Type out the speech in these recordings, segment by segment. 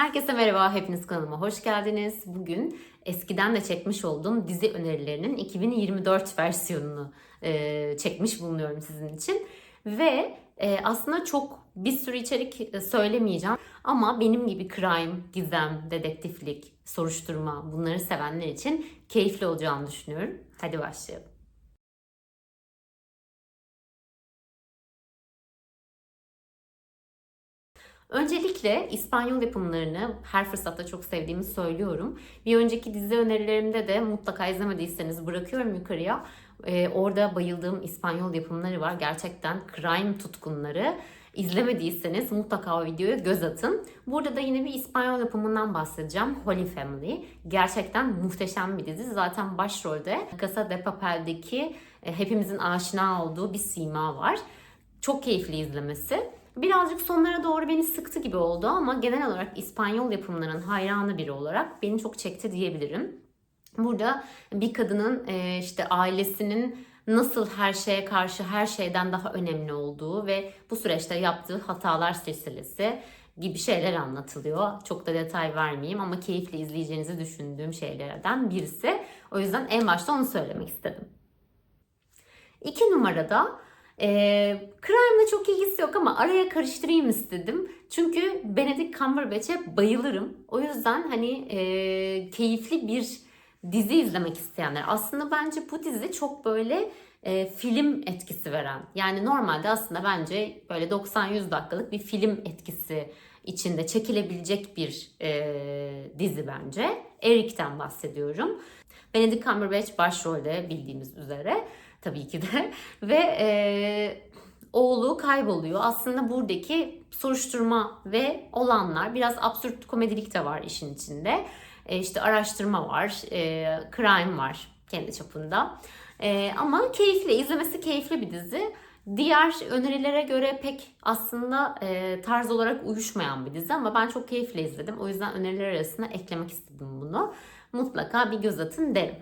Herkese merhaba, hepiniz kanalıma hoş geldiniz. Bugün eskiden de çekmiş olduğum dizi önerilerinin 2024 versiyonunu e, çekmiş bulunuyorum sizin için. Ve e, aslında çok bir sürü içerik e, söylemeyeceğim. Ama benim gibi crime, gizem, dedektiflik, soruşturma bunları sevenler için keyifli olacağını düşünüyorum. Hadi başlayalım. Öncelikle İspanyol yapımlarını her fırsatta çok sevdiğimi söylüyorum. Bir önceki dizi önerilerimde de mutlaka izlemediyseniz bırakıyorum yukarıya. Ee, orada bayıldığım İspanyol yapımları var. Gerçekten crime tutkunları. İzlemediyseniz mutlaka o videoya göz atın. Burada da yine bir İspanyol yapımından bahsedeceğim. Holy Family. Gerçekten muhteşem bir dizi. Zaten başrolde Casa de Papel'deki e, hepimizin aşina olduğu bir sima var. Çok keyifli izlemesi. Birazcık sonlara doğru beni sıktı gibi oldu ama genel olarak İspanyol yapımlarının hayranı biri olarak beni çok çekti diyebilirim. Burada bir kadının e, işte ailesinin nasıl her şeye karşı her şeyden daha önemli olduğu ve bu süreçte yaptığı hatalar silsilesi gibi şeyler anlatılıyor. Çok da detay vermeyeyim ama keyifli izleyeceğinizi düşündüğüm şeylerden birisi. O yüzden en başta onu söylemek istedim. İki numarada e, crime'la çok ilgisi yok ama araya karıştırayım istedim. Çünkü Benedict Cumberbatch'e bayılırım. O yüzden hani e, keyifli bir dizi izlemek isteyenler. Aslında bence bu dizi çok böyle e, film etkisi veren. Yani normalde aslında bence böyle 90-100 dakikalık bir film etkisi içinde çekilebilecek bir e, dizi bence. Eric'ten bahsediyorum. Benedict Cumberbatch başrolde bildiğimiz üzere tabii ki de ve e, oğlu kayboluyor. Aslında buradaki soruşturma ve olanlar biraz absürt komedilik de var işin içinde. E, işte araştırma var, e, crime var kendi çapında. E, ama keyifli, izlemesi keyifli bir dizi. Diğer önerilere göre pek aslında e, tarz olarak uyuşmayan bir dizi ama ben çok keyifle izledim. O yüzden öneriler arasına eklemek istedim bunu. Mutlaka bir göz atın derim.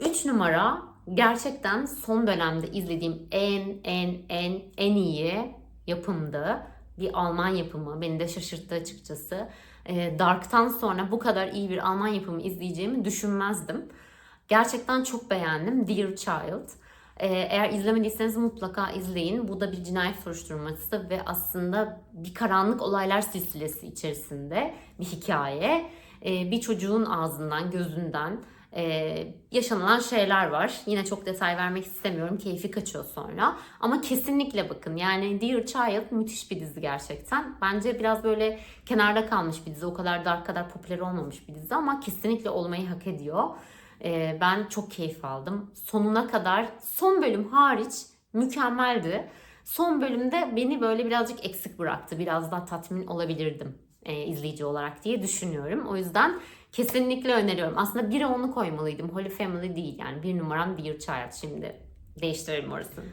3 numara gerçekten son dönemde izlediğim en en en en iyi yapımdı. Bir Alman yapımı. Beni de şaşırttı açıkçası. E, Dark'tan sonra bu kadar iyi bir Alman yapımı izleyeceğimi düşünmezdim. Gerçekten çok beğendim. Dear Child. Ee, eğer izlemediyseniz mutlaka izleyin. Bu da bir cinayet soruşturması ve aslında bir karanlık olaylar silsilesi içerisinde bir hikaye. Ee, bir çocuğun ağzından, gözünden e, yaşanılan şeyler var. Yine çok detay vermek istemiyorum. Keyfi kaçıyor sonra. Ama kesinlikle bakın. Yani Dear Child müthiş bir dizi gerçekten. Bence biraz böyle kenarda kalmış bir dizi. O kadar dark kadar popüler olmamış bir dizi ama kesinlikle olmayı hak ediyor. Ee, ben çok keyif aldım. Sonuna kadar son bölüm hariç mükemmeldi. Son bölümde beni böyle birazcık eksik bıraktı. Biraz daha tatmin olabilirdim e, izleyici olarak diye düşünüyorum. O yüzden kesinlikle öneriyorum. Aslında biri onu koymalıydım. Holy Family değil yani. Bir numaram Dear Child. Şimdi değiştirelim orasını.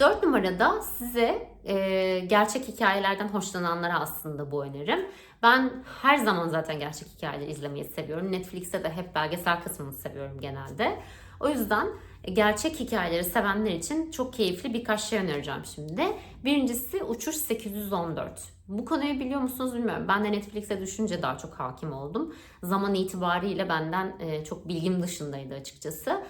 Dört numarada size e, gerçek hikayelerden hoşlananlara aslında bu önerim. Ben her zaman zaten gerçek hikayeleri izlemeyi seviyorum. Netflix'te de hep belgesel kısmını seviyorum genelde. O yüzden gerçek hikayeleri sevenler için çok keyifli birkaç şey önereceğim şimdi. Birincisi Uçuş 814. Bu konuyu biliyor musunuz bilmiyorum. Ben de Netflix'e düşünce daha çok hakim oldum. Zaman itibariyle benden e, çok bilgim dışındaydı açıkçası.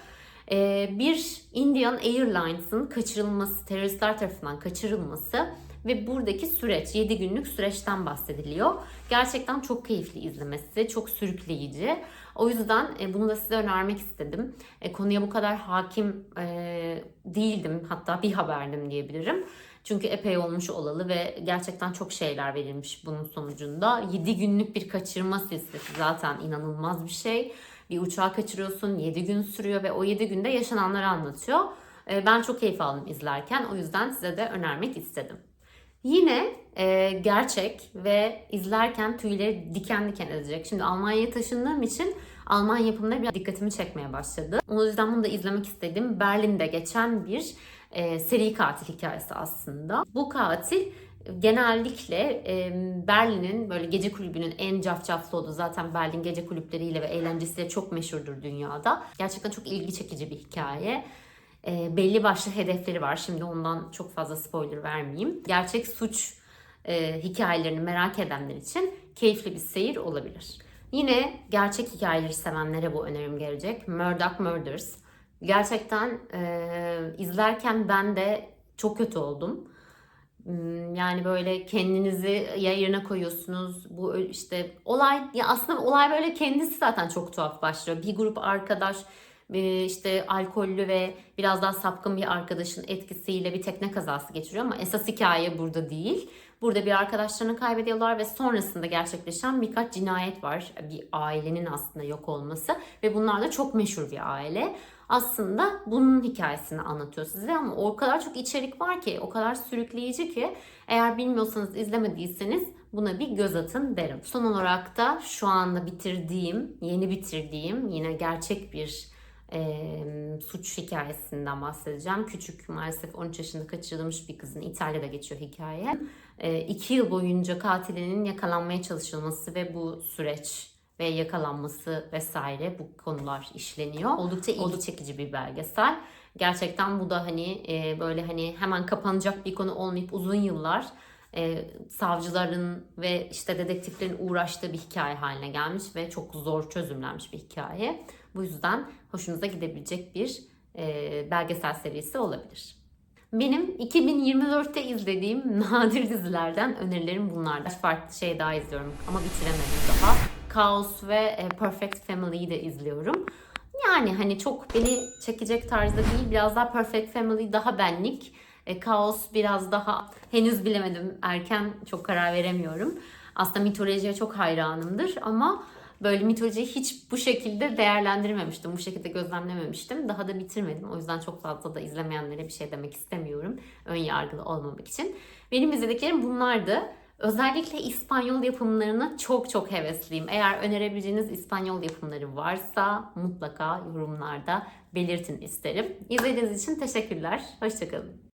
E, bir Indian Airlines'ın kaçırılması, teröristler tarafından kaçırılması ve buradaki süreç, 7 günlük süreçten bahsediliyor. Gerçekten çok keyifli izlemesi, çok sürükleyici. O yüzden e, bunu da size önermek istedim. Konuya bu kadar hakim değildim, hatta bir haberdim diyebilirim. Çünkü epey olmuş olalı ve gerçekten çok şeyler verilmiş bunun sonucunda. 7 günlük bir kaçırma silsilesi zaten inanılmaz bir şey. Bir uçağı kaçırıyorsun, 7 gün sürüyor ve o 7 günde yaşananları anlatıyor. Ben çok keyif aldım izlerken. O yüzden size de önermek istedim. Yine e, gerçek ve izlerken tüyleri diken diken edecek. Şimdi Almanya'ya taşındığım için Alman yapımları biraz dikkatimi çekmeye başladı. O yüzden bunu da izlemek istedim. Berlin'de geçen bir e, seri katil hikayesi aslında. Bu katil genellikle e, Berlin'in böyle gece kulübünün en cafcaflı olduğu zaten Berlin gece kulüpleriyle ve eğlencesiyle çok meşhurdur dünyada. Gerçekten çok ilgi çekici bir hikaye e, belli başlı hedefleri var. Şimdi ondan çok fazla spoiler vermeyeyim. Gerçek suç e, hikayelerini merak edenler için keyifli bir seyir olabilir. Yine gerçek hikayeleri sevenlere bu önerim gelecek. Murdoch Murders. Gerçekten e, izlerken ben de çok kötü oldum. Hmm, Yani böyle kendinizi yerine koyuyorsunuz. Bu işte olay ya aslında olay böyle kendisi zaten çok tuhaf başlıyor. Bir grup arkadaş işte alkollü ve biraz daha sapkın bir arkadaşın etkisiyle bir tekne kazası geçiriyor ama esas hikaye burada değil. Burada bir arkadaşlarını kaybediyorlar ve sonrasında gerçekleşen birkaç cinayet var. Bir ailenin aslında yok olması ve bunlar da çok meşhur bir aile. Aslında bunun hikayesini anlatıyor size ama o kadar çok içerik var ki, o kadar sürükleyici ki eğer bilmiyorsanız, izlemediyseniz buna bir göz atın derim. Son olarak da şu anda bitirdiğim, yeni bitirdiğim yine gerçek bir e, suç hikayesinden bahsedeceğim. Küçük maalesef 13 yaşında kaçırılmış bir kızın İtalya'da geçiyor hikaye. E, iki yıl boyunca katilinin yakalanmaya çalışılması ve bu süreç ve yakalanması vesaire bu konular işleniyor. Oldukça ilgi çekici bir belgesel. Gerçekten bu da hani e, böyle hani hemen kapanacak bir konu olmayıp uzun yıllar e, savcıların ve işte dedektiflerin uğraştığı bir hikaye haline gelmiş ve çok zor çözümlenmiş bir hikaye. Bu yüzden hoşunuza gidebilecek bir e, belgesel serisi olabilir. Benim 2024'te izlediğim nadir dizilerden önerilerim bunlar. Farklı şey daha izliyorum ama bitiremedim daha. Chaos ve e, Perfect Family'yi de izliyorum. Yani hani çok beni çekecek tarzda değil. Biraz daha Perfect Family daha benlik. E, Chaos biraz daha henüz bilemedim. Erken çok karar veremiyorum. Aslında mitolojiye çok hayranımdır ama böyle mitolojiyi hiç bu şekilde değerlendirmemiştim. Bu şekilde gözlemlememiştim. Daha da bitirmedim. O yüzden çok fazla da izlemeyenlere bir şey demek istemiyorum. Ön yargılı olmamak için. Benim izlediklerim bunlardı. Özellikle İspanyol yapımlarına çok çok hevesliyim. Eğer önerebileceğiniz İspanyol yapımları varsa mutlaka yorumlarda belirtin isterim. İzlediğiniz için teşekkürler. Hoşçakalın.